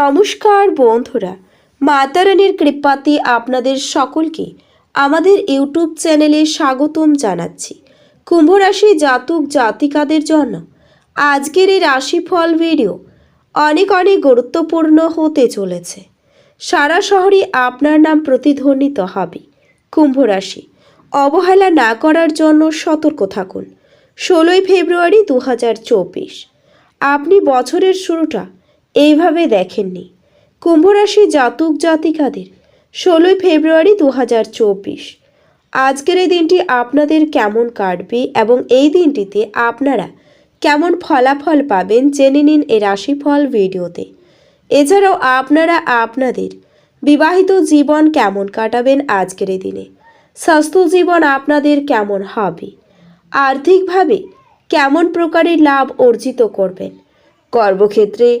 নমস্কার বন্ধুরা, মাতারানীর কৃপাতে আপনাদের সকলকে আমাদের ইউটিউব চ্যানেলে স্বাগতম জানাচ্ছি। কুম্ভ রাশি জাতক জাতিকাদের জন্য আজকের এই রাশিফল ভিডিও অনেক অনেক গুরুত্বপূর্ণ হতে চলেছে। সারা শহরে আপনার নাম প্রতিধ্বনিত হবে। কুম্ভ রাশি অবহেলা না করার জন্য সতর্ক থাকুন। ষোলোই ফেব্রুয়ারি দু হাজার চব্বিশ, আপনি বছরের শুরুটা এইভাবে দেখেননি। কুম্ভরাশি জাতক জাতিকাদের, ষোলোই ফেব্রুয়ারি দু হাজার চব্বিশ। আজকের এই দিনটি আপনাদের কেমন কাটবে এবং এই দিনটিতে আপনারা কেমন ফলাফল পাবেন জেনে নিন এই রাশিফল ভিডিওতে। এছাড়াও আপনারা আপনাদের বিবাহিত জীবন কেমন কাটাবেন আজকের দিনে? স্বাস্থ্য জীবন আপনাদের কেমন হবে? আর্থিকভাবে কেমন প্রকারের লাভ অর্জিত করবেন? কর্মক্ষেত্রে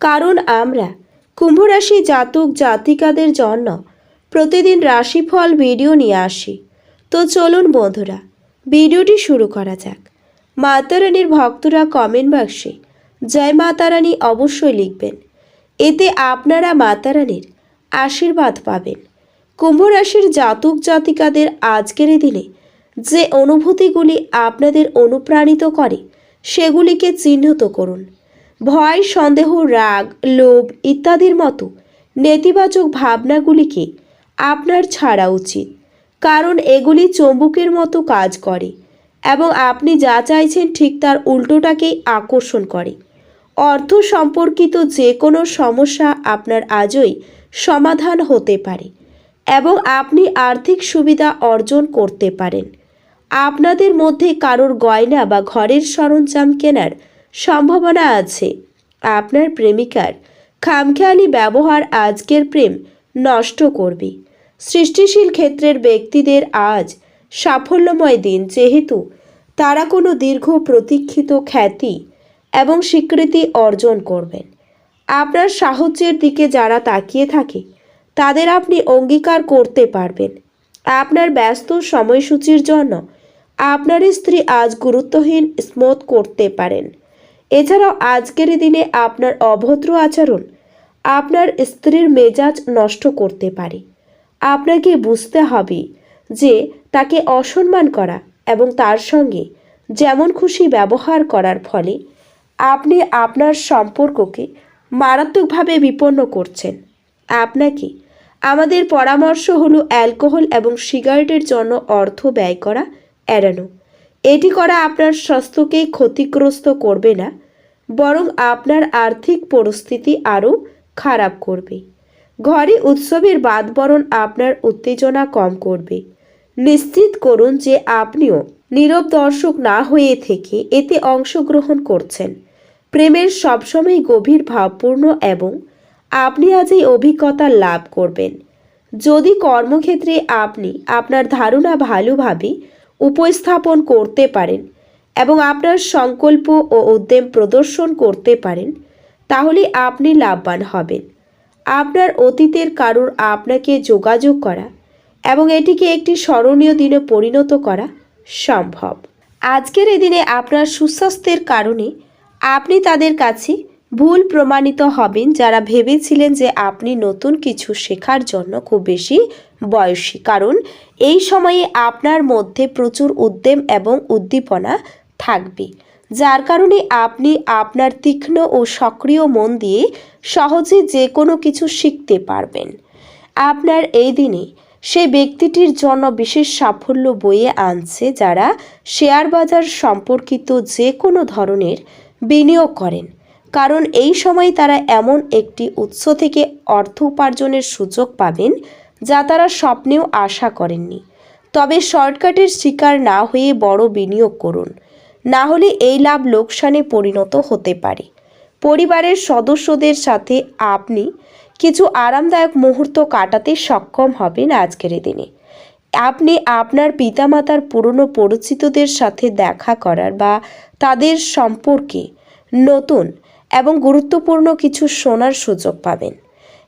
কারণ আমরা কুম্ভরাশি জাতক জাতিকাদের জন্য প্রতিদিন রাশিফল ভিডিও নিয়ে আসি। তো চলুন বন্ধুরা, ভিডিওটি শুরু করা যাক। মাতারানীর ভক্তরা কমেন্ট বাক্সে জয় মাতারানী অবশ্যই লিখবেন। এতে আপনারা মাতারানীর আশীর্বাদ পাবেন। কুম্ভ রাশির জাতক জাতিকাদের আজকের দিনে যে অনুভূতিগুলি আপনাদের অনুপ্রাণিত করে, সেগুলিকে চিহ্নিত করুন। ভয়, সন্দেহ, রাগ, লোভ ইত্যাদির মতো নেতিবাচক ভাবনাগুলিকে আপনার ছাড়া উচিত। কারণ এগুলি চম্বুকের মতো কাজ করে এবং আপনি যা চাইছেন ঠিক তার উল্টোটাকেই আকর্ষণ করে। অর্থ সম্পর্কিত যে কোনো সমস্যা আপনার আজই সমাধান হতে পারে এবং আপনি আর্থিক সুবিধা অর্জন করতে পারেন। আপনাদের মধ্যে কারোর গয়না বা ঘরের সরঞ্জাম কেনার সম্ভাবনা আছে। আপনার প্রেমিকার খামখেয়ালি ব্যবহার আজকের প্রেম নষ্ট করবে। সৃষ্টিশীল ক্ষেত্রের ব্যক্তিদের আজ সাফল্যময় দিন, যেহেতু তারা কোনো দীর্ঘ প্রতীক্ষিত খ্যাতি এবং স্বীকৃতি অর্জন করবেন। আপনার সাহায্যের দিকে যারা তাকিয়ে থাকে, তাদের আপনি অঙ্গীকার করতে পারবেন। আপনার ব্যস্ত সময়সূচির জন্য আপনার স্ত্রী আজ গুরুত্বহীন স্মোথ করতে পারেন। এছাড়াও আজকের দিনে আপনার অভদ্র আচরণ আপনার স্ত্রীর মেজাজ নষ্ট করতে পারে। আপনাকে বুঝতে হবে যে তাকে অসম্মান করা এবং তার সঙ্গে যেমন খুশি ব্যবহার করার ফলে আপনি আপনার সম্পর্ককে মারাত্মকভাবে বিপন্ন করছেন। আপনাকে আমাদের পরামর্শ হলো অ্যালকোহল এবং সিগারেটের জন্য অর্থ ব্যয় করা এড়ানো। এটি করা আপনার স্বাস্থ্যকে ক্ষতিগ্রস্ত করবে না, বরং আপনার আর্থিক পরিস্থিতি আরও খারাপ করবে। ঘরে উৎসবের বাদবরণ আপনার উত্তেজনা কম করবে। নিশ্চিত করুন যে আপনিও নীরব দর্শক না হয়ে থেকে এতে অংশগ্রহণ করছেন। প্রেমের সবসময় গভীর ভাবপূর্ণ এবং আপনি আজ এই অভিজ্ঞতা লাভ করবেন। যদি কর্মক্ষেত্রে আপনি আপনার ধারণা ভালোভাবে উপস্থাপন করতে পারেন এবং আপনার সংকল্প ও উদ্যম প্রদর্শন করতে পারেন, তাহলে আপনি লাভবান হবেন। আপনার অতীতের কারুর আপনাকে যোগাযোগ করা এবং এটিকে একটি স্মরণীয় দিনে পরিণত করা সম্ভব। আজকের এই দিনে আপনার সুস্বাস্থ্যের কারণে আপনি তাদের কাছে ভুল প্রমাণিত হবেন যারা ভেবেছিলেন যে আপনি নতুন কিছু শেখার জন্য খুব বেশি বয়সী। কারণ এই সময়ে আপনার মধ্যে প্রচুর উদ্যম এবং উদ্দীপনা থাকবে। যার কারণে আপনি আপনার তীক্ষ্ণ ও সক্রিয় মন দিয়ে সহজে যে কোনো কিছু শিখতে পারবেন। আপনার এই দিনে সেই ব্যক্তিটির জন্য বিশেষ সাফল্য বয়ে আনছে যারা শেয়ার বাজার সম্পর্কিত যে কোনো ধরনের বিনিয়োগ করেন। কারণ এই সময় তারা এমন একটি উৎস থেকে অর্থ উপার্জনের সুযোগ পাবেন যা তারা স্বপ্নেও আশা করেননি। তবে শর্টকাটের শিকার না হয়ে বড় বিনিয়োগ করুন। না হলে এই লাভ লোকসানে পরিণত হতে পারে। পরিবারের সদস্যদের সাথে আপনি কিছু আরামদায়ক মুহূর্ত কাটাতে সক্ষম হবেন আজকের দিনে। আপনি আপনার পিতামাতার পুরনো পরিচিতদের সাথে দেখা করার বা তাদের সম্পর্কে নতুন এবং গুরুত্বপূর্ণ কিছু শোনার সুযোগ পাবেন।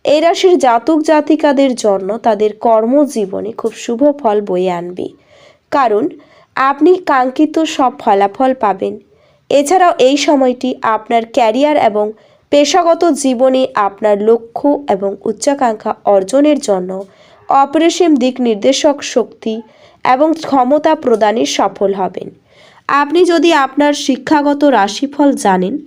এই রাশির জাতক জাতিকাদের জন্য তাদের কর্মজীবনে খুব শুভ ফল বয়ে আনবে। কারণ, আপনি কাঙ্ক্ষিত সব ফলাফল পাবেন। এছাড়াও এই সময়টি আপনার ক্যারিয়ার এবং পেশাগত জীবনে আপনার লক্ষ্য এবং উচ্চাকাঙ্ক্ষা অর্জনের জন্য অপরিসীম দিক নির্দেশক শক্তি এবং ক্ষমতা প্রদানে সফল হবেন। আপনি যদি আপনার শিক্ষাগত রাশিফল জানেন,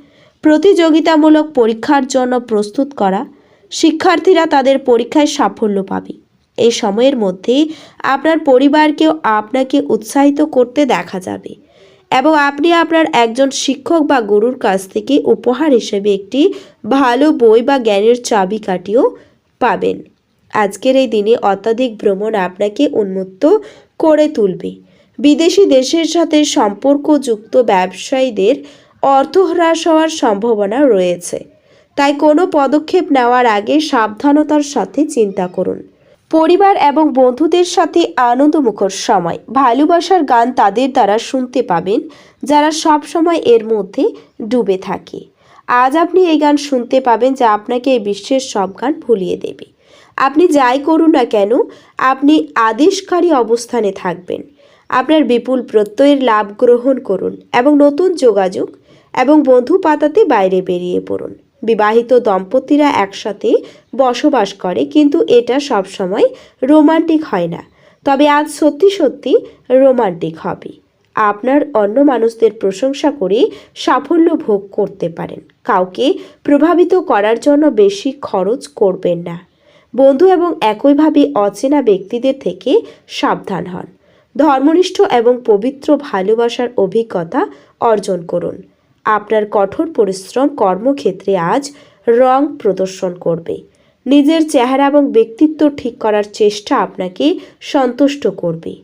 প্রতিযোগিতামূলক পরীক্ষার জন্য প্রস্তুত করা শিক্ষার্থীরা তাদের পরীক্ষায় সাফল্য পাবে। এই সময়ের মধ্যেই আপনার পরিবারকেও আপনাকে উৎসাহিত করতে দেখা যাবে এবং আপনি আপনার একজন শিক্ষক বা গুরুর কাছ থেকে উপহার হিসেবে একটি ভালো বই বা জ্ঞানের চাবি চাবিকাঠিও পাবেন। আজকের এই দিনে অত্যাধিক ভ্রমণ আপনাকে উন্মুক্ত করে তুলবে। বিদেশি দেশের সাথে সম্পর্কযুক্ত ব্যবসায়ীদের অর্থ হ্রাস হওয়ার সম্ভাবনা রয়েছে। তাই কোনো পদক্ষেপ নেওয়ার আগে সাবধানতার সাথে চিন্তা করুন। পরিবার এবং বন্ধুদের সাথে আনন্দমুখর সময়। ভালোবাসার গান তাদের দ্বারা শুনতে পাবেন, যারা সব সময় এর মধ্যে ডুবে থাকে। আজ আপনি এই গান শুনতে পাবেন যা আপনাকে এই বিশ্বের সব গান ভুলিয়ে দেবে। আপনি যাই করুন না কেন, আপনি আদেশকারী অবস্থানে থাকবেন। আপনার বিপুল প্রত্যয়ের লাভ গ্রহণ করুন এবং নতুন যোগাযোগ এবং বন্ধু পাতাতে বাইরে বেরিয়ে পড়ুন। বিবাহিত দম্পতিরা একসাথে বসবাস করে, কিন্তু এটা সবসময় রোমান্টিক হয় না। তবে আজ সত্যি সত্যি রোমান্টিক হবে। আপনার অন্য মানুষদের প্রশংসা করে সাফল্য ভোগ করতে পারেন। কাউকে প্রভাবিত করার জন্য বেশি খরচ করবেন না। বন্ধু এবং একইভাবে অচেনা ব্যক্তিদের থেকে সাবধান হন। ধর্মনিষ্ঠ এবং পবিত্র ভালোবাসার অভিজ্ঞতা অর্জন করুন। আপনার কঠোর পরিশ্রম কর্মক্ষেত্রে আজ রং প্রদর্শন করবে। নিজের চেহারা এবং ব্যক্তিত্ব ঠিক করার চেষ্টা আপনাকে সন্তুষ্ট করবে।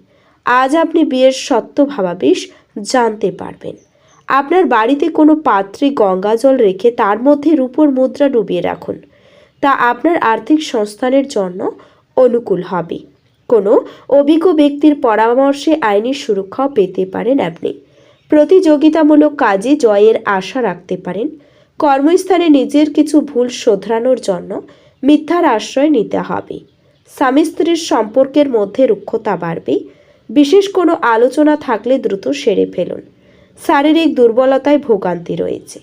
আজ আপনি বিয়ের সত্য ভাবাবেশ জানতে পারবেন। আপনার বাড়িতে কোনো পাত্রে গঙ্গা জল রেখে তার মধ্যে রূপোর মুদ্রা ডুবিয়ে রাখুন। তা আপনার আর্থিক সংস্থানের জন্য অনুকূল হবে। কোনো অভিজ্ঞ ব্যক্তির পরামর্শে আইনি সুরক্ষাও পেতে পারেন আপনি। প্রতিযোগিতামূলক কাজে জয়ের আশা রাখতে পারেন। কর্মস্থানে নিজের কিছু ভুল শোধরানোর জন্য মিথ্যার আশ্রয় নিতে হবে। স্বামী স্ত্রীর সম্পর্কের মধ্যে রুক্ষতা বাড়বে। বিশেষ কোনো আলোচনা থাকলে দ্রুত সেরে ফেলুন। শারীরিক দুর্বলতায় ভোগান্তি রয়েছে।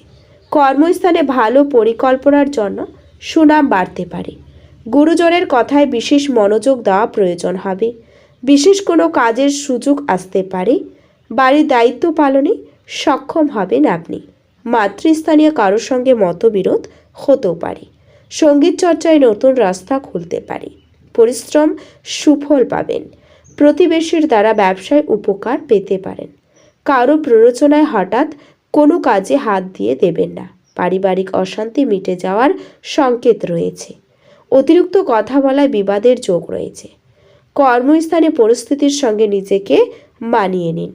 কর্মস্থানে ভালো পরিকল্পনার জন্য সুনাম বাড়তে পারে। গুরুজনের কথায় বিশেষ মনোযোগ দেওয়া প্রয়োজন হবে। বিশেষ কোনো কাজের সুযোগ আসতে পারে। বাড়ির দায়িত্ব পালনে সক্ষম হবেন আপনি। মাতৃস্থানীয় কারোর সঙ্গে মতবিরোধ হতেও পারে। সংগীত চর্চায় নতুন রাস্তা খুলতে পারে। পরিশ্রম সুফল পাবেন। প্রতিবেশীর দ্বারা ব্যবসায় উপকার পেতে পারেন। কারও প্ররোচনায় হঠাৎ কোনো কাজে হাত দিয়ে দেবেন না। পারিবারিক অশান্তি মিটে যাওয়ার সংকেত রয়েছে। অতিরিক্ত কথা বলায় বিবাদের যোগ রয়েছে। কর্মস্থানে পরিস্থিতির সঙ্গে নিজেকে মানিয়ে নিন।